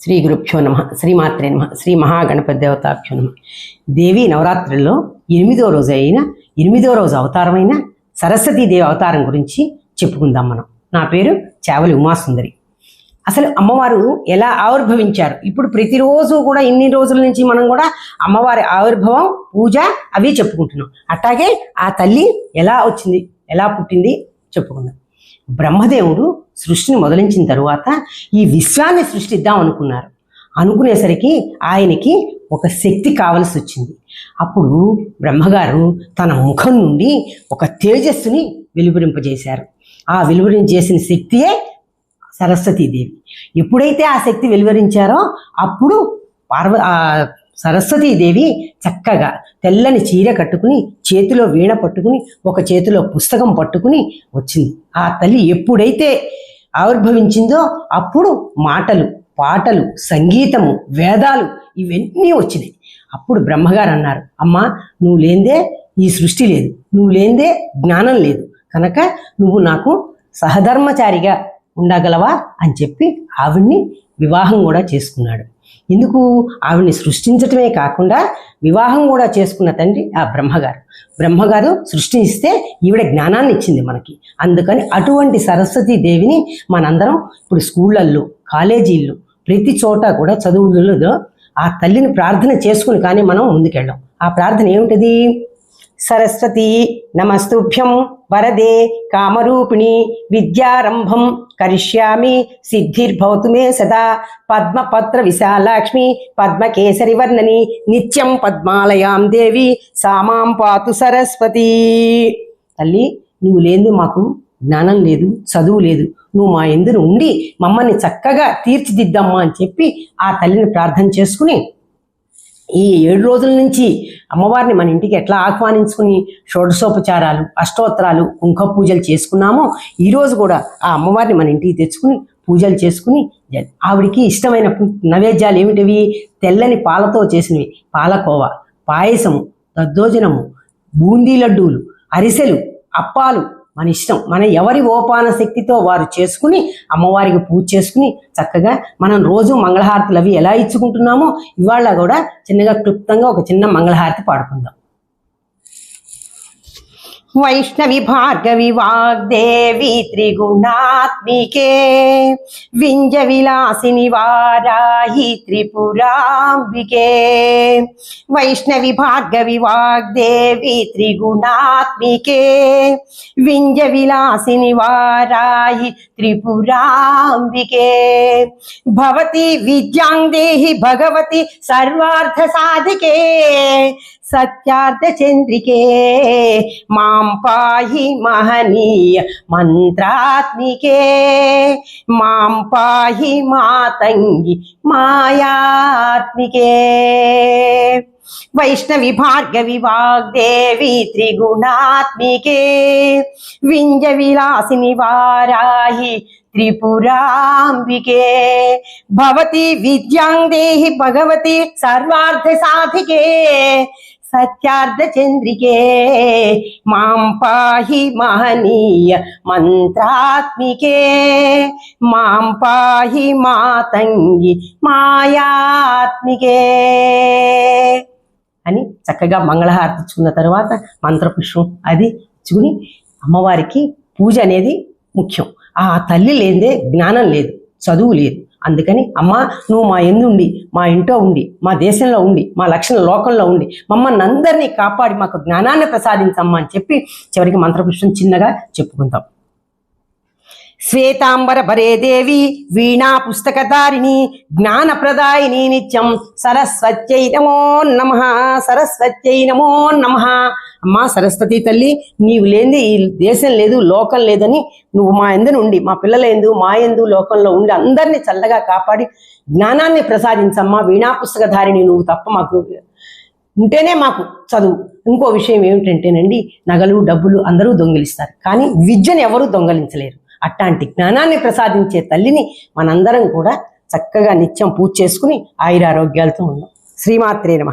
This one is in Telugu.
శ్రీ గురుభ్యో నమ శ్రీమాత్రే నమ శ్రీ మహాగణపతి దేవతాభ్యో నమ. దేవి నవరాత్రుల్లో ఎనిమిదో రోజు అయిన ఎనిమిదో రోజు అవతారమైన సరస్వతీదేవి అవతారం గురించి చెప్పుకుందాం మనం. నా పేరు చావలి ఉమాసుందరి. అసలు అమ్మవారు ఎలా ఆవిర్భవించారు? ఇప్పుడు ప్రతిరోజు కూడా ఇన్ని రోజుల నుంచి మనం కూడా అమ్మవారి ఆవిర్భవం పూజ అవి చెప్పుకుంటున్నాం. అట్లాగే ఆ తల్లి ఎలా వచ్చింది ఎలా పుట్టింది చెప్పుకుందాం. బ్రహ్మదేవుడు సృష్టిని మొదలించిన తరువాత ఈ విశ్వాన్ని సృష్టిద్దాం అనుకున్నారు. అనుకునేసరికి ఆయనకి ఒక శక్తి కావలసి వచ్చింది. అప్పుడు బ్రహ్మగారు తన ముఖం నుండి ఒక తేజస్సుని వెలువరింపజేశారు. ఆ వెలువరించేసిన శక్తియే సరస్వతీదేవి ఎప్పుడైతే ఆ శక్తి వెలువరించారో అప్పుడు పార్వ ఆ సరస్వతీదేవి చక్కగా తెల్లని చీర కట్టుకుని చేతిలో వీణ పట్టుకుని ఒక చేతిలో పుస్తకం పట్టుకుని వచ్చింది. ఆ తల్లి ఎప్పుడైతే ఆవిర్భవించిందో అప్పుడు మాటలు పాటలు సంగీతము వేదాలు ఇవన్నీ వచ్చినాయి. అప్పుడు బ్రహ్మగారు అన్నారు అమ్మా నువ్వు లేందే ఈ సృష్టి లేదు. నువ్వు లేందే జ్ఞానం లేదు. కనుక నువ్వు నాకు సహధర్మచారిగా ఉండగలవా? అని చెప్పి ఆవిడ్ని వివాహం కూడా చేసుకున్నాడు. ఎందుకు ఆవిడ్ని సృష్టించటమే కాకుండా వివాహం కూడా చేసుకున్న తండ్రి ఆ బ్రహ్మగారు. బ్రహ్మగారు సృష్టిస్తే ఈవిడ జ్ఞానాన్ని ఇచ్చింది మనకి. అందుకని అటువంటి సరస్వతీ దేవిని మనందరం ఇప్పుడు స్కూళ్ళల్లో కాలేజీల్లో ప్రతి చోట కూడా చదువులలో ఆ తల్లిని ప్రార్థన చేసుకుని కానీ మనం ముందుకెళ్ళాం. ఆ ప్రార్థన ఏమిటది? సరస్వతి నమస్తుభ్యం వరదే కామరూపిణి విద్యారంభం కరిష్యామి సిద్ధిర్భవతు మే సదా పద్మపత్ర విశాలాక్ష్మి పద్మకేసరి వర్ణని నిత్యం పద్మాలయాం దేవి సామాం పాతు సరస్వతి. తల్లి నువ్వు లేదు మాకు జ్ఞానం లేదు చదువు లేదు. నువ్వు మా ఎందును ఉండి మమ్మల్ని చక్కగా తీర్చిదిద్దమ్మా అని చెప్పి ఆ తల్లిని ప్రార్థన చేసుకుని ఈ ఏడు రోజుల నుంచి అమ్మవారిని మన ఇంటికి ఎట్లా ఆహ్వానించుకుని షోడశోపచారాలు అష్టోత్తరాలు కుంక పూజలు చేసుకున్నామో ఈరోజు కూడా ఆ అమ్మవారిని మన ఇంటికి తెచ్చుకుని పూజలు చేసుకుని ఆవిడికి ఇష్టమైన నైవేద్యాలు ఏమిటివి? తెల్లని పాలతో చేసినవి. పాలకోవ పాయసము దద్దోజనము బూందీ లడ్డూలు అరిసెలు అప్పాలు మన ఇష్టం. మన ఎవరి ఓపాన శక్తితో వారు చేసుకుని అమ్మవారికి పూజ చేసుకుని చక్కగా మనం రోజు మంగళహారతులు అవి ఎలా ఇచ్చుకుంటున్నామో ఇవాళ కూడా చిన్నగా క్లుప్తంగా ఒక చిన్న మంగళహారతి పాడుకుందాం. వైష్ణవి భార్గవి వాగ్దేవి త్రిగుణాత్మికే వింజ విలాసిని వారాహి త్రిపురాంబికే వైష్ణవి భార్గవి వాగ్దేవి త్రిగుణాత్మికే వింజ విలాసిని వారాహి త్రిపురాంబికే భవతి విద్యాం దేహి సత్యార్థ చంద్రికే మాం పాహి మహనీయ మంత్రాత్మికే మాం పాహి మాతంగి మాయాత్మికే వైష్ణవి భార్గవి వాగ్దేవి త్రిగుణాత్మికే వింజ విలాసిని వారాహి త్రిపురాంబికే భవతి విద్యాం దేహి భగవతి సర్వార్థ సాధికే సత్యార్థ చంద్రికే. మాం పాహి మహనీయ మంత్రాత్మికే. మాం పాహి మాతంగి మాయాత్మికే. అని చక్కగా మంగళహారతి ఇచ్చుకున్న తర్వాత మంత్రపుష్పం అది ఇచ్చుకుని అమ్మవారికి పూజ అనేది ముఖ్యం. ఆ తల్లి లేదే జ్ఞానం లేదు చదువు లేదు. అందుకని అమ్మ నువ్వు మా ఎందుండి మా ఇంట్లో ఉండి మా దేశంలో ఉండి మా లక్షణ లోకంలో ఉండి మమ్మల్ని అందరినీ కాపాడి మాకు జ్ఞానాన్ని ప్రసాదించమ్మా అని చెప్పి చివరికి మంత్రపుష్పం చిన్నగా చెప్పుకుంటాం శ్వేతాంబర భరేదేవి వీణా పుస్తకధారిణి జ్ఞానప్రదాయిని నిత్యం సరస్వత్యై నమో నమ సరస్వత్యై నమో నమ. అమ్మా సరస్వతి తల్లి నీవు లేని ఈ దేశం లేదు లోకం లేదని నువ్వు మా ఎందు ఉండి మా పిల్లల ఎందు మా ఎందు లోకంలో ఉండి అందరినీ చల్లగా కాపాడి జ్ఞానాన్ని ప్రసాదించమ్మా వీణా పుస్తకధారిణి నువ్వు తప్ప మాకు ఉంటేనే మాకు చదువు. ఇంకో విషయం ఏమిటంటేనండి నగలు డబ్బులు అందరూ దొంగిలిస్తారు. కానీ విద్యను ఎవరూ దొంగలించలేరు. అట్లాంటి జ్ఞానాన్ని ప్రసాదించే తల్లిని మనందరం కూడా చక్కగా నిత్యం పూజ చేసుకుని ఆయురారోగ్యాలతో ఉన్నాం శ్రీమాత్రే నమ.